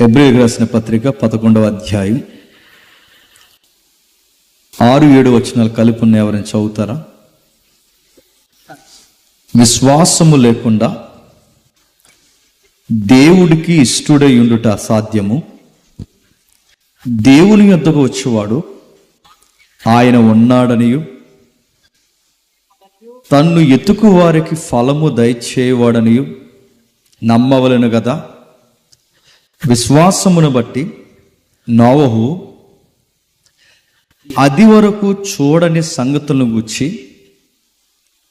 ఎబ్రిల్ రాసిన పత్రిక పదకొండవ అధ్యాయం. ఆరు ఏడు వచనాలు కలుపున్న ఎవరైనా చదువుతారా? విశ్వాసము లేకుండా దేవుడికి ఇష్టుడై ఉండుట అసాధ్యము. దేవుని యొద్దకు వచ్చేవాడు ఆయన ఉన్నాడనియు. తన్ను ఎతుకు వారికి ఫలము దయచేయవాడనియు నమ్మవలను కదా విశ్వాసమును బట్టి నోవహు అది వరకు చూడని సంగతులను గుచ్చి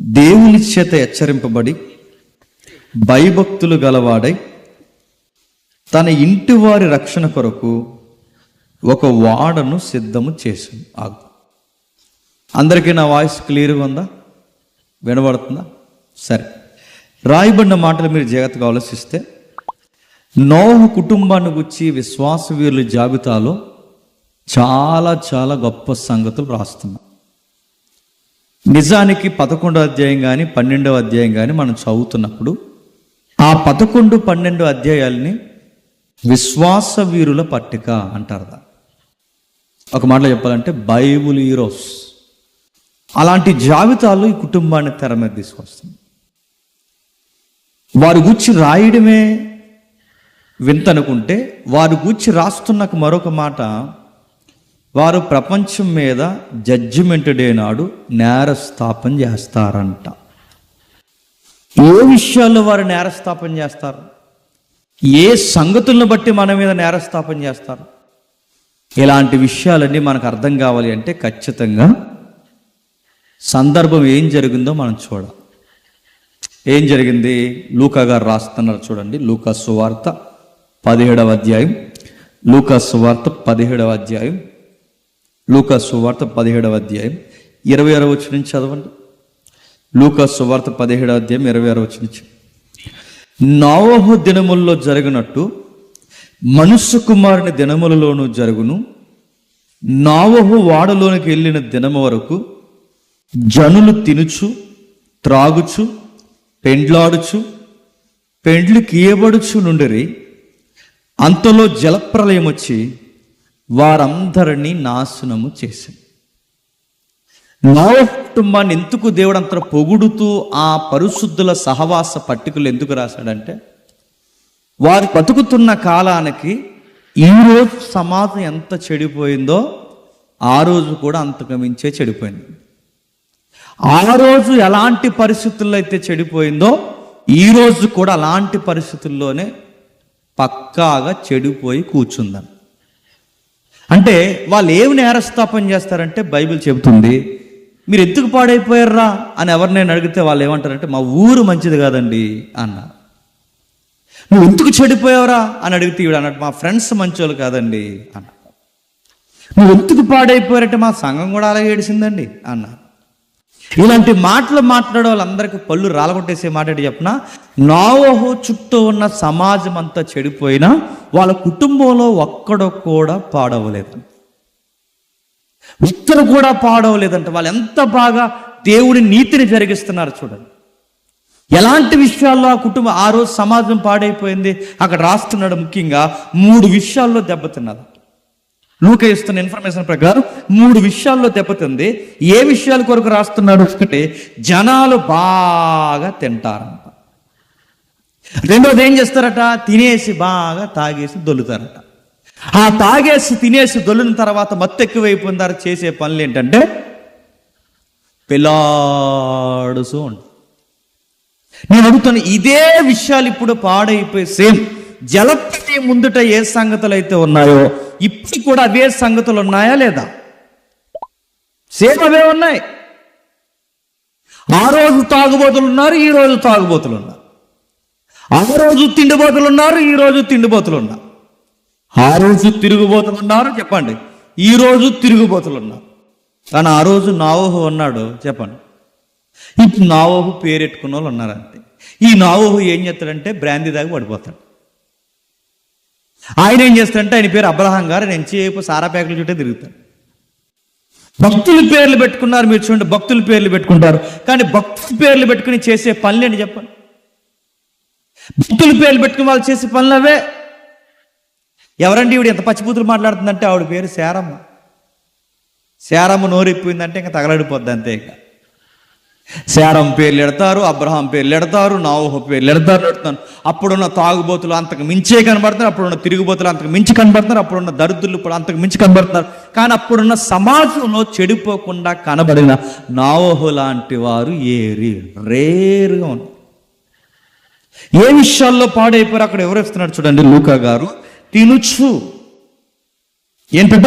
దేవుని చేత హెచ్చరింపబడి భయభక్తులు గలవాడై తన ఇంటి వారి రక్షణ కొరకు ఒక వాడను సిద్ధము చేసింది. ఆగు. అందరికీ నా వాయిస్ క్లియర్గా ఉందా? వినబడుతుందా? సరే. రాయబడిన మాటలు మీరు జాగ్రత్తగా ఆలోచిస్తే నోహు కుటుంబాన్ని గుచ్చి విశ్వాస వీరుల జాబితాలో చాలా చాలా గొప్ప సంగతులు రాస్తున్నాం. నిజానికి పదకొండో అధ్యాయం కానీ పన్నెండవ అధ్యాయం కానీ మనం చదువుతున్నప్పుడు ఆ పదకొండు పన్నెండు అధ్యాయాల్ని విశ్వాస వీరుల పట్టిక అంటారు ఒక మాటలో చెప్పాలంటే బైబుల్ హీరోస్. అలాంటి జాబితాలు ఈ కుటుంబాన్ని తెర మీద తీసుకొస్తుంది వారి గురించి రాయడమే వింతనుకుంటే వారు గూర్చి రాస్తున్న మరొక మాట వారు ప్రపంచం మీద జడ్జిమెంట్ డే నాడు నేరస్థాపన చేస్తారంట. ఏ విషయాల్లో వారు నేరస్థాపన చేస్తారు? ఏ సంగతులను బట్టి మన మీద నేరస్థాపన చేస్తారు? ఇలాంటి విషయాలన్నీ మనకు అర్థం కావాలి అంటే ఖచ్చితంగా సందర్భం ఏం జరిగిందో మనం చూడాలి. ఏం జరిగింది? లూకా గారు రాస్తున్నారు చూడండి లూకా సువార్త. పదిహేడవ అధ్యాయం. లూకాసు సువార్త పదిహేడవ అధ్యాయం. లూకాసు సువార్త పదిహేడవ అధ్యాయం. ఇరవై ఆరో వచ్చి నుంచి చదవండి. లూకా వార్త పదిహేడవ అధ్యాయం ఇరవై ఆరో వచ్చి నుంచి. నోవహు దినముల్లో జరిగినట్టు మనుష్య కుమారుని దినములలోనూ జరుగును. నావహు వాడలోనికి వెళ్ళిన దినము వరకు జనులు తినుచు త్రాగుచు పెండ్లాడుచు పెండ్లు కీయబడుచు నుండిరి అంతలో జలప్రలయం వచ్చి వారందరినీ నాశనము చేసింది. నోవహు కుటుంబాన్ని ఎందుకు దేవుడు అంత పొగుడుతూ ఆ పరిశుద్ధుల సహవాస పట్టికలు ఎందుకు రాశాడంటే వారు బతుకుతున్న కాలానికి ఈ రోజు సమాజం ఎంత చెడిపోయిందో ఆ రోజు కూడా అంతకమించే చెడిపోయింది. ఆ రోజు ఎలాంటి పరిస్థితుల్లో అయితే చెడిపోయిందో ఈ రోజు కూడా అలాంటి పరిస్థితుల్లోనే పక్కాగా చెడిపోయి కూర్చుందని అంటే వాళ్ళు ఏమి నేరస్థాపన చేస్తారంటే బైబిల్ చెబుతుంది మీరు ఎందుకు పాడైపోయారా? అని ఎవరినైనా అడిగితే వాళ్ళు ఏమంటారంటే మా ఊరు మంచిది కాదండి అన్నారు నువ్వు ఎందుకు చెడిపోయావురా? అని అడిగితే ఈవిడ అన్నట్టు మా ఫ్రెండ్స్ మంచోళ్ళు కాదండి అన్నారు నువ్వు ఎందుకు పాడైపోయారంటే మా సంఘం కూడా అలాగే ఏడిసిందండి అన్నారు ఇలాంటి మాటలు మాట్లాడే వాళ్ళందరికీ పళ్ళు రాలగొట్టేసే మాట ఏంటి చెప్పిన? నావహు చుట్టూ ఉన్న సమాజం అంతా చెడిపోయినా వాళ్ళ కుటుంబంలో ఒక్కడో కూడా పాడవలేదు. ఒక్కరు కూడా పాడవలేదంట. వాళ్ళు ఎంత బాగా దేవుడి నీతిని జరిగిస్తున్నారు చూడండి. ఎలాంటి విషయాల్లో ఆ కుటుంబం ఆ రోజు సమాజం పాడైపోయింది? అక్కడ రాస్తున్నాడు ముఖ్యంగా మూడు విషయాల్లో దెబ్బతిన్నారు లూక ఇస్తున్న ఇన్ఫర్మేషన్ ప్రకారం మూడు విషయాల్లో దెబ్బతింది. ఏ విషయాల కొరకు రాస్తున్నాడు? అంటే జనాలు బాగా తింటారంట. రెండోది ఏం చేస్తారట? తినేసి బాగా తాగేసి దొల్లుతారట. ఆ తాగేసి తినేసి దొల్లిన తర్వాత మత్తు చేసే పనులు ఏంటంటే పిల్లాడుతూ ఉంటారు నేను అడుగుతాను ఇదే విషయాలు ఇప్పుడు పాడైపోయి సేమ్ జల ముందుట ఏ సంగతులు అయితే ఉన్నాయో ఇప్పుడు కూడా అవే సంగతులు ఉన్నాయా లేదా? సేమ్ అవే ఉన్నాయి. ఆ రోజు తాగుబోతులు ఉన్నారు ఈ రోజు తాగుబోతులు ఉన్నారు. ఆ రోజు తిండిబోతులు ఉన్నారు ఈ రోజు తిండిబోతులు ఉన్నారు. ఆ రోజు తిరుగుబోతులు ఉన్నారు చెప్పండి. ఈ రోజు తిరుగుబోతులు ఉన్నారు. కానీ ఆ రోజు నావోహు ఉన్నాడు చెప్పండి. ఇప్పుడు నావోహు పేరెట్టుకున్న వాళ్ళు ఉన్నారంతే. ఈ నావోహు ఏం చేస్తాడంటే బ్రాందీ దాకా పడిపోతాడు. ఆయన ఏం చేస్తాడంటే ఆయన పేరు అబ్రహాం గారు నేను ఎంతసేపు సారా ప్యాకులు చుట్టే తిరుగుతాడు. భక్తుల పేర్లు పెట్టుకున్నారు మీరు చూడండి భక్తుల పేర్లు పెట్టుకుంటారు. కానీ భక్తుల పేర్లు పెట్టుకుని చేసే పనులు ఏంటి చెప్పండి? భక్తుల పేర్లు పెట్టుకుని వాళ్ళు చేసే పనులు అవే. ఎవరండి ఈవిడ ఎంత పచ్చిపూతులు మాట్లాడుతుందంటే ఆవిడ పేరు శారమ్మ. శారమ్మ నోరెప్పిందంటే ఇంకా తగలడిపోద్ది అంతే ఇంకా. శారం పేర్లు ఎడతారు అబ్రహాం పేర్లు ఎడతారు నావుహ పేర్లు ఎడతారు ఎడతాను అప్పుడున్న తాగుబోతులు అంతకు మించే కనబడుతున్నారు అప్పుడున్న తిరుగుబోతులు అంతకు మించి కనబడుతున్నారు అప్పుడున్న దరిద్రులు ఇప్పుడు అంతకు మించి కనబడుతున్నారు కానీ అప్పుడున్న సమాజంలో చెడిపోకుండా కనబడిన నావోహు లాంటి వారు ఏరి రేరుగా ఉన్నారు. ఏ విషయాల్లో పాడైపోయారు అక్కడ ఎవరు ఇస్తున్నారు చూడండి లూకా గారు. తినుచు. ఏంటంట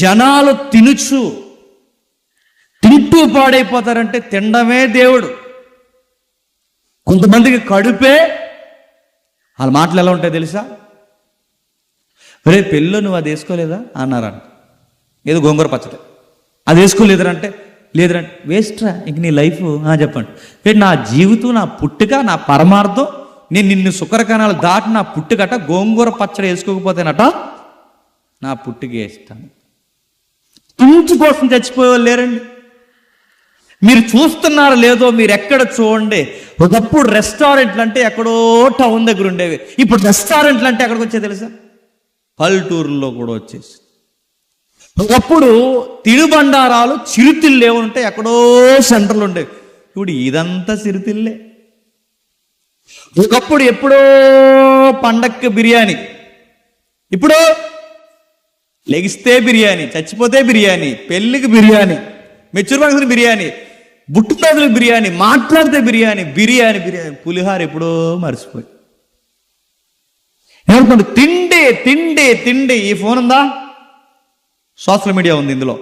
జనాలు తినుచు. తింటూ పాడైపోతారంటే తినడమే దేవుడు. కొంతమందికి కడుపే వాళ్ళ మాటలు ఎలా ఉంటాయి తెలుసా? రే పెళ్ళి నువ్వు అది వేసుకోలేదా? అన్నారంట. ఏదో గోంగూర పచ్చడి. అది వేసుకోలేదరంటే లేదురంటే వేస్ట్రా ఇంక నీ లైఫ్ చెప్పండి. నా జీవితం నా పుట్టుక నా పరమార్థం నేను నిన్ను శుక్రకణాలు దాటి నా పుట్టుకట గోంగూర పచ్చడి వేసుకోకపోతేనట నా పుట్టుక వేస్తాను తుంచు కోసం చచ్చిపోయేవాళ్ళు లేరండి. మీరు చూస్తున్నారో లేదో మీరు ఎక్కడ చూడండి. ఒకప్పుడు రెస్టారెంట్లు అంటే ఎక్కడో టౌన్ దగ్గర ఉండేవి. ఇప్పుడు రెస్టారెంట్లు అంటే ఎక్కడికి వచ్చాయి తెలుసా? పల్లెటూరులో కూడా వచ్చేసి ఒకప్పుడు తినుబండారాలు చిరుతిళ్ళు ఏమంటే ఎక్కడో సెంటర్లు ఉండేవి. ఇప్పుడు ఇదంతా చిరుతిళ్ళే. ఒకప్పుడు ఎప్పుడో పండక్కి బిర్యానీ. ఇప్పుడు లెగిస్తే బిర్యానీ చచ్చిపోతే బిర్యానీ పెళ్ళికి బిర్యానీ మెచ్యూర్ బిర్యానీ బుట్టుపేదలకు బిర్యానీ మాట్లాడితే బిర్యానీ బిర్యానీ బిర్యానీ. పులిహార ఎప్పుడో మర్చిపోయి. ఏమనుకోండి తిండి తిండి తిండి. ఈ ఫోన్ ఉందా? సోషల్ మీడియా ఉంది ఇందులో.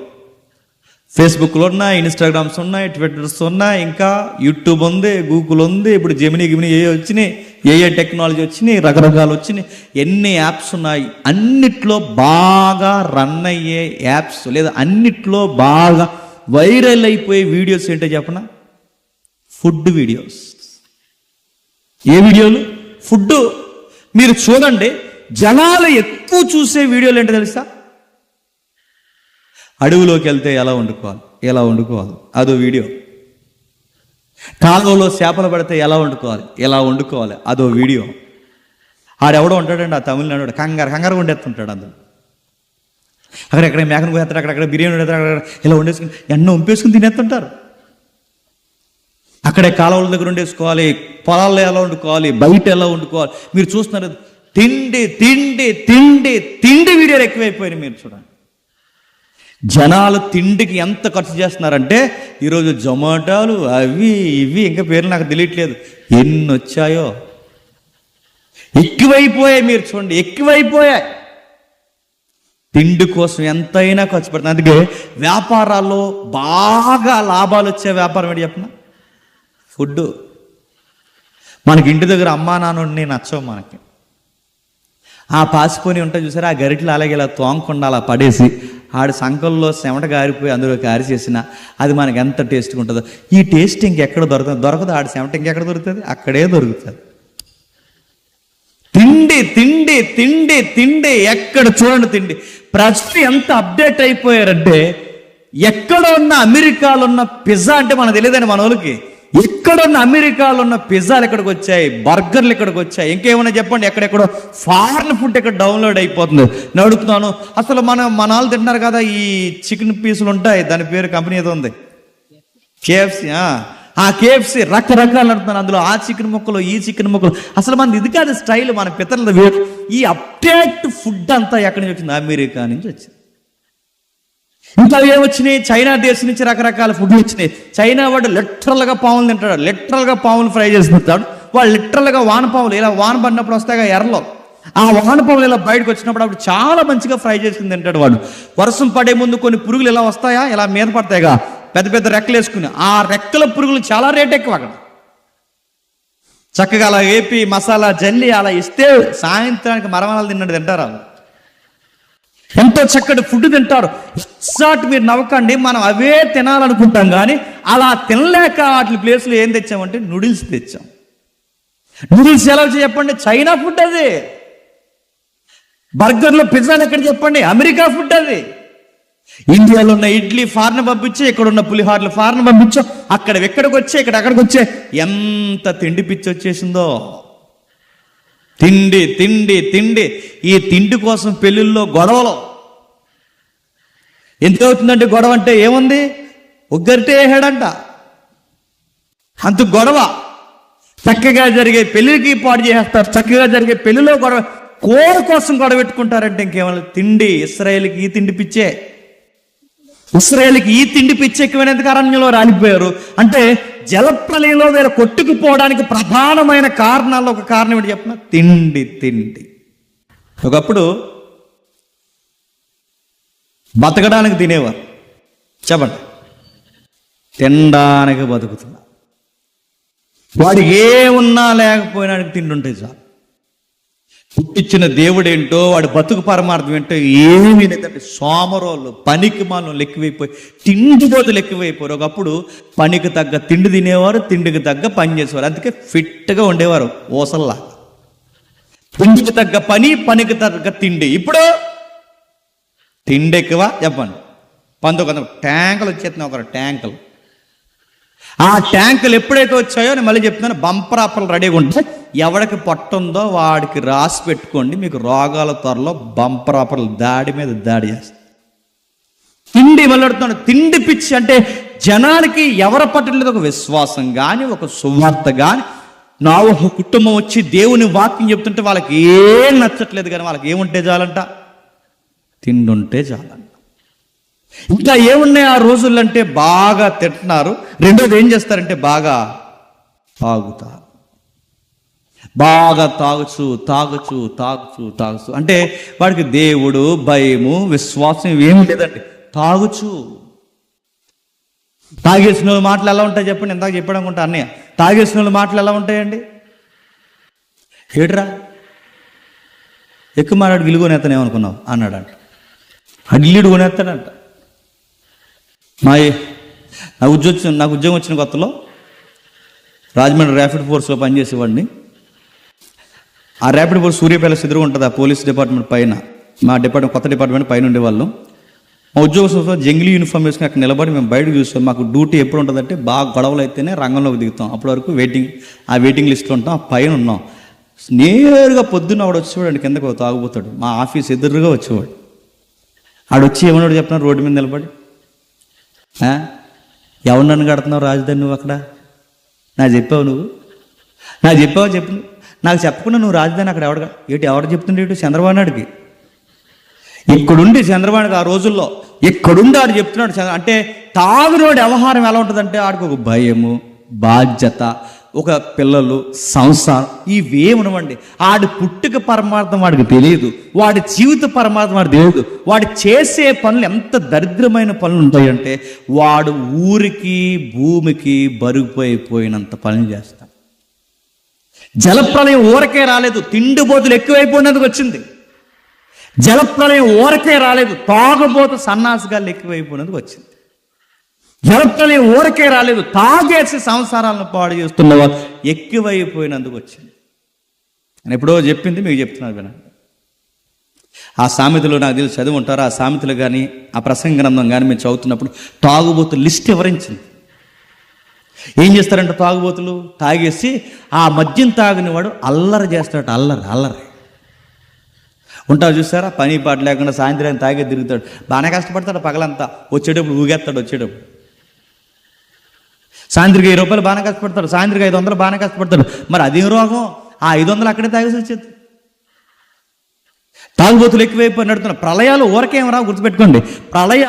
ఫేస్బుక్లో ఉన్నాయి ఇన్స్టాగ్రామ్స్ ఉన్నాయి ట్విట్టర్స్ ఉన్నాయి ఇంకా యూట్యూబ్ ఉంది గూగుల్ ఉంది. ఇప్పుడు జెమిని గిమిని ఏ వచ్చినాయి? ఏ ఏ టెక్నాలజీ వచ్చినాయి? రకరకాలు వచ్చినాయి. ఎన్ని యాప్స్ ఉన్నాయి? అన్నిట్లో బాగా రన్ అయ్యే యాప్స్ లేదా అన్నిట్లో బాగా వైరల్ అయిపోయే వీడియోస్ ఏంటో చెప్పనా? Food videos. ఏ వీడియోలు? ఫుడ్ మీరు చూడండి జనాలు ఎక్కువ చూసే వీడియోలు ఏంటో తెలుసా? అడవిలోకి వెళ్తే ఎలా వండుకోవాలి? ఎలా వండుకోవాలి? అదో వీడియో. కాలువలో చేపలు పడితే ఎలా వండుకోవాలి? ఎలా వండుకోవాలి? అదో వీడియో. ఆడెవడో ఉంటాడండి ఆ తమిళనాడు కంగారు కంగారు వండేస్తుంటాడు అందులో. అక్కడెక్కడ మేకను పోయేస్తారు అక్కడక్కడ బిర్యానీ వండేస్తారు అక్కడ ఇలా వండేసుకుని ఎన్నో ఉంపేసుకుని తినేస్తుంటారు. అక్కడే కాలువల దగ్గర ఉండేసుకోవాలి పొలాల్లో ఎలా వండుకోవాలి బయట ఎలా వండుకోవాలి మీరు చూస్తున్నారు. తిండి తిండి తిండి తిండి వీడియోలు ఎక్కువైపోయినాయి మీరు చూడండి. జనాలు తిండికి ఎంత ఖర్చు చేస్తున్నారంటే ఈరోజు జొమాటోలు అవి ఇవి ఇంకా పేర్లు నాకు తెలియట్లేదు. ఎన్ని వచ్చాయో ఎక్కువైపోయాయి మీరు చూడండి ఎక్కువైపోయాయి. తిండి కోసం ఎంతైనా ఖర్చు పెడతాను అందుకే వ్యాపారాల్లో బాగా లాభాలు వచ్చే వ్యాపారం ఏంటి చెప్పిన? ఫుడ్ మనకి ఇంటి దగ్గర అమ్మా నాన్న నచ్చవు మనకి. ఆ పాసిపోని ఉంటాయి చూసారా ఆ గరిట్లు అలాగే ఇలా తోంకుండా అలా పడేసి ఆడి సంకల్లో చెమట గారిపోయి అందులో కారి చేసిన అది మనకి ఎంత టేస్ట్గా ఉంటుందో. ఈ టేస్ట్ ఇంకెక్కడ దొరకదు దొరకదు. ఆడి చెమట ఇంకెక్కడ దొరుకుతుంది? అక్కడే దొరుకుతుంది. తిండి తిండి తిండి తిండి ఎక్కడ చూడండి తిండి. ప్రజలు ఎంత అప్డేట్ అయిపోయారంటే ఎక్కడ ఉన్న అమెరికాలో ఉన్న పిజ్జా అంటే మనకు తెలియదండి మన వాళ్ళకి. ఎక్కడున్న అమెరికాలో ఉన్న పిజ్జాలు ఎక్కడికి వచ్చాయి? బర్గర్లు ఎక్కడికి వచ్చాయి? ఇంకేమైనా చెప్పండి ఎక్కడెక్కడో ఫారెన్ ఫుడ్ ఇక్కడ డౌన్లోడ్ అయిపోతుంది. నేను అడుగుతున్నాను అసలు మన మన వాళ్ళు తింటున్నారు కదా ఈ చికెన్ పీసులు ఉంటాయి దాని పేరు కంపెనీ ఏదో ఉంది. కేఎఫ్సి ఆ కేఎఫ్సి రకరకాలు అంటున్నారు అందులో ఆ చికెన్ ముక్కలు ఈ చికెన్ ముక్కలు. అసలు మన ఇది కాదు స్టైల్ మన పితరుల వేరు. ఈ అప్డేట్ ఫుడ్ అంతా ఎక్కడి నుంచి వచ్చింది? అమెరికా నుంచి వచ్చింది. ఇంకా ఏమొచ్చినాయి చైనా దేశం నుంచి రకరకాల ఫుడ్ వచ్చినాయి. చైనా వాడు లిటరల్గా పావులు తింటాడు. లిటరల్గా పావులు ఫ్రై చేసి తింటాడు. వాడు లిటరల్గా వానపావులు ఇలా వాన పడినప్పుడు వస్తాయిగా ఎర్రలో. ఆ వానపాములు ఇలా బయటకు వచ్చినప్పుడు అప్పుడు చాలా మంచిగా ఫ్రై చేసుకుని తింటాడు వాడు. వర్షం పడే ముందు కొన్ని పురుగులు ఇలా వస్తాయా? ఇలా మీద పడతాయిగా. పెద్ద పెద్ద రెక్కలు వేసుకుని. ఆ రెక్కల పురుగులు చాలా రేట్ ఎక్కువ అక్కడ. చక్కగా అలా వేపి మసాలా జల్లి అలా ఇస్తే సాయంత్రానికి మరమనాలు తిన్నట్టు తింటారు వాళ్ళు. ఎంతో చక్కటి ఫుడ్ తింటారు. ఎగ్జాక్ట్ మీరు నవ్వకండి మనం అవే తినాలనుకుంటాం కానీ అలా తినలేక వాటి ప్లేస్లో ఏం తెచ్చామంటే నూడిల్స్ తెచ్చాం. నూడిల్స్ ఎలా చెప్పండి? చైనా ఫుడ్ అది. బర్గర్లో పిజ్జాలు ఎక్కడ చెప్పండి? అమెరికా ఫుడ్ అది. ఇండియాలో ఉన్న ఇడ్లీ ఫారెన్ పంపించే ఇక్కడ ఉన్న పులిహార్లు ఫారెన్ పంపించో అక్కడ ఎక్కడికి వచ్చే ఇక్కడ అక్కడికి వచ్చే ఎంత తిండి పిచ్చి వచ్చేసిందో. తిండి తిండి తిండి. ఈ తిండి కోసం పెళ్ళిళ్ళలో గొడవలు. ఎంత అవుతుందంటే గొడవ అంటే ఏముంది? ఒగ్గరిటే వేసాడంట అంత గొడవ. చక్కగా జరిగే పెళ్ళికి పాడు చేస్తారు చక్కగా జరిగే పెళ్ళిలో గొడవ. కూర కోసం గొడవ పెట్టుకుంటారంటే ఇంకేమైనా తిండి ఇస్రాయేల్కి ఈ తిండి పిచ్చే. ఇస్రాయేల్కి ఈ తిండి పిచ్చి ఎక్కువైనందుకు అరణ్యంలో రాలిపోయారు అంటే జలప్రలయంలో వీరు కొట్టుకుపోవడానికి ప్రధానమైన కారణాల్లో ఒక కారణం ఏంటి చెప్పిన? తిండి తిండి. ఒకప్పుడు బతకడానికి తినేవారు. చెప్పండి. తినడానికి బతుకుతున్నా వాడికి ఏమున్నా లేకపోయినానికి తిండి ఉంటే చాలు. పుట్టించిన దేవుడేంటో వాడు బతుకు పరమార్థం ఏంటో ఏమీ లేదంటే సోమరోళ్ళు పనికి మనం లెక్కువైపోయి తిండి బోతులు ఎక్కువైపోయారు ఒకప్పుడు పనికి తగ్గ తిండి తినేవారు తిండికి తగ్గ పని చేసేవారు. అందుకే ఫిట్గా ఉండేవారు ఓసల్లా. తిండికి తగ్గ పని పనికి తగ్గ తిండి. ఇప్పుడు తిండి ఎక్కువ చెప్పండి. కొంత ట్యాంకులు వచ్చేస్తున్నాయి ఒకరు ట్యాంకులు. ఆ ట్యాంకులు ఎప్పుడైతే వచ్చాయో నేను మళ్ళీ చెప్తున్నాను బంపర్ ఆఫర్లు రెడీగా ఉంటాయి. ఎవడికి పట్టుందో వాడికి రాసి పెట్టుకోండి మీకు రోగాల త్వరలో బంపరాపర్లు దాడి మీద దాడి చేస్తాయి. తిండి వెళ్ళడుతున్నాడు తిండి పిచ్చి అంటే జనానికి ఎవరి పట్టలేదు ఒక విశ్వాసం కానీ ఒక సువార్త కానీ నా ఒక కుటుంబం వచ్చి దేవుని వాక్యం చెప్తుంటే వాళ్ళకి ఏం నచ్చట్లేదు కానీ వాళ్ళకి ఏముంటే చాలంట? తిండి ఉంటే చాలంట. ఇంకా ఏమున్నాయి ఆ రోజుల్లో అంటే బాగా తింటున్నారు. రెండోది ఏం చేస్తారంటే బాగా తాగుతారు. బాగా తాగుచు తాగుచు తాగుచు తాగుచు. అంటే వాడికి దేవుడు భయము విశ్వాసం ఏమి లేదండి. తాగుచు. తాగేసిన వాళ్ళ మాటలు ఎలా ఉంటాయి చెప్పండి. ఇందాక చెప్పడం అనుకుంటా అన్నయ్య. తాగేసిన వాళ్ళ మాటలు ఎలా ఉంటాయండి? ఏడ్రా? ఎక్కువ మాట్లాడు గిల్లు కొనేస్తానేమనుకున్నావు అన్నాడంట. ఆ గిల్లుడు కొనేస్తాడంట మా నా ఉద్యోగం నాకు ఉద్యోగం వచ్చిన కొత్తలో రాజమండ్రి ర్యాపిడ్ ఫోర్స్లో పనిచేసేవాడిని. ఆ ర్యాపిడ్ ఫోర్ సూర్య ప్యాలెస్ ఎదురు ఉంటుంది ఆ పోలీస్ డిపార్ట్మెంట్ పైన. మా డిపార్ట్మెంట్ కొత్త డిపార్ట్మెంట్ పైన ఉండేవాళ్ళం. మా ఉద్యోగ సంస్థ జంగిలీ యూనిఫామ్ వేసుకుని అక్కడ నిలబడి మేము బయటకు చూస్తాం మాకు డ్యూటీ ఎప్పుడు ఉంటుందంటే బాగా గొడవలు అయితేనే రంగంలోకి దిగుతాం. అప్పటి వరకు వెయిటింగ్ ఆ వెయిటింగ్ లిస్ట్లో ఉంటాం. ఆ పైన ఉన్నాం. నేరుగా పొద్దున్న ఆవిడ వచ్చేవాడు కిందకు తాగుపోతాడు మా ఆఫీస్ ఎదురుగా వచ్చేవాడు. ఆడు వచ్చి ఏమన్నాడు చెప్పిన రోడ్డు మీద నిలబడి? ఎవరు నన్ను కడుతున్నావు రాజధాని నువ్వు అక్కడ? నా చెప్పావు నువ్వు? నా చెప్పావు చెప్పు? నాకు చెప్పకుండా నువ్వు రాజధాని అక్కడ ఎవడ ఏటి ఎవరు చెప్తుండేటు చంద్రబాబు నాయుడికి. ఇక్కడుండి చంద్రబాబు ఆ రోజుల్లో ఇక్కడుండి ఆడు చెప్తున్నాడు చంద్ర- అంటే తాగునోడి వ్యవహారం ఎలా ఉంటుందంటే ఆడికి ఒక భయము బాధ్యత ఒక పిల్లలు సంసారం ఇవేమనవండి ఆడి పుట్టుక పరమార్థం వాడికి తెలియదు వాడి జీవిత పరమార్థం వాడికి తెలియదు. వాడు చేసే పనులు ఎంత దరిద్రమైన పనులు ఉంటాయంటే వాడు ఊరికి భూమికి బరుకుపోయిపోయినంత పనులు చేస్తాడు. జలప్రలయం ఊరకే రాలేదు తిండిపోతులు ఎక్కువైపోయినందుకు వచ్చింది. జలప్రలయం ఊరకే రాలేదు తాగుబోతు సన్నాసిగాళ్ళు ఎక్కువైపోయినందుకు వచ్చింది. జలప్రలయం ఊరకే రాలేదు తాగేసి సంసారాలను పాడు చేస్తున్న వాళ్ళు ఎక్కువైపోయినందుకు వచ్చింది. నేను ఎప్పుడో చెప్పింది మీకు చెప్తున్నాను వినండి. ఆ సామెతలు నాకు తెలిసి చదివి ఉంటారు? ఆ సామెతలు కానీ ఆ ప్రసంగ గ్రంథం కానీ మీరు చదువుతున్నప్పుడు తాగుబోతు లిస్ట్ వివరించింది ఏం చేస్తారంట తాగుబోతులు? తాగేసి ఆ మద్యం తాగిన వాడు అల్లరి చేస్తాడు అల్లరి అల్లరి. ఉంటావు చూసారా? పని పాట లేకుండా సాయంత్రం తాగే తిరుగుతాడు. బాగానే కష్టపడతాడు పగలంతా. వచ్చేటప్పుడు ఊగేస్తాడు వచ్చేటప్పుడు. సాయంత్రం వెయ్యి రూపాయలు బాగానే కష్టపడతాడు. సాయంత్రం ఐదు వందలు బాగానే కష్టపడతాడు. మరి అదేం రోగం? ఆ ఐదు వందలు అక్కడే తాగేసి వచ్చేది. తాగుబోతులు ఎక్కువైపోయి నడుతున్నారు ప్రళయాలు ఊరకేమరా గుర్తుపెట్టుకోండి. ప్రళయ